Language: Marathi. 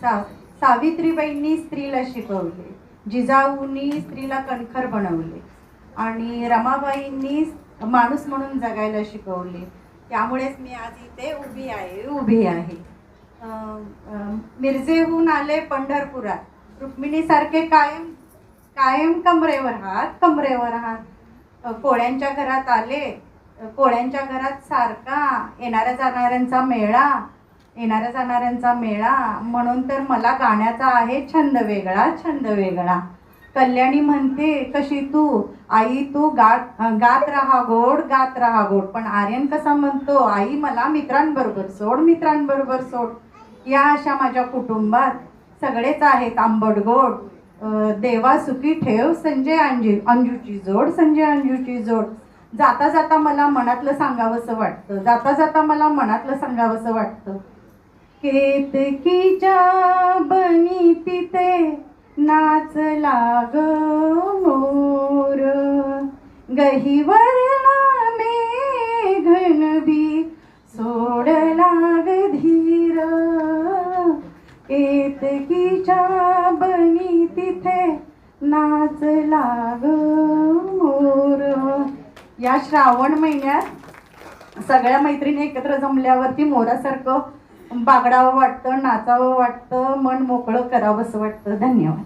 सा सावित्रीबाईंनी स्त्रीला शिकवले जिजाऊंनी स्त्रीला कणखर बनवले आणि रमाबाईंनी माणूस म्हणून जगायला शिकवले. त्यामुळेच मी आज इथे उभी आहे उभी आहे. मिरजेहून आले पंढरपुरात. रुक्मिणीसारखे कायम कायम कमरेवर हात कमरेवर हात कोळ्यांच्या घरात आले कोळ्यांच्या घरात सारखा येणाऱ्या जाणाऱ्यांचा मेळा येणाऱ्या जाणाऱ्यांचा मेळा. म्हणून तर मला गाण्याचा आहे छंद वेगळा छंद वेगळा. कल्याणी म्हणते कशी तू? आई तू गात गात राहा गोड गात राहा गोड. पण आर्यन कसा म्हणतो आई मला मित्रांबरोबर सोड मित्रांबरोबर सोड. या अशा माझ्या कुटुंबात सगळेच आहेत आंबट गोड देवा सुखी ठेव संजय अंजू अंजूची जोड संजय अंजूची जोड. जाता जाता मला मनातलं सांगावंसं वाटतं. जाता जाता मला मनातलं सांगावंसं वाटतं. केतकीच्या बनी तिथे नाचला ग मोर. गहिवर नामे घनबी सोडला ग धीर. केतकीच्या बनी तिथे नाचला ग मोर. या श्रावण महिन्यात सगळ्या मैत्रिणी एकत्र जमल्यावरती मोरासारखं बागडावं वाटतं नाचावं वाटतं मन मोकळं करावंसं वाटतं. धन्यवाद.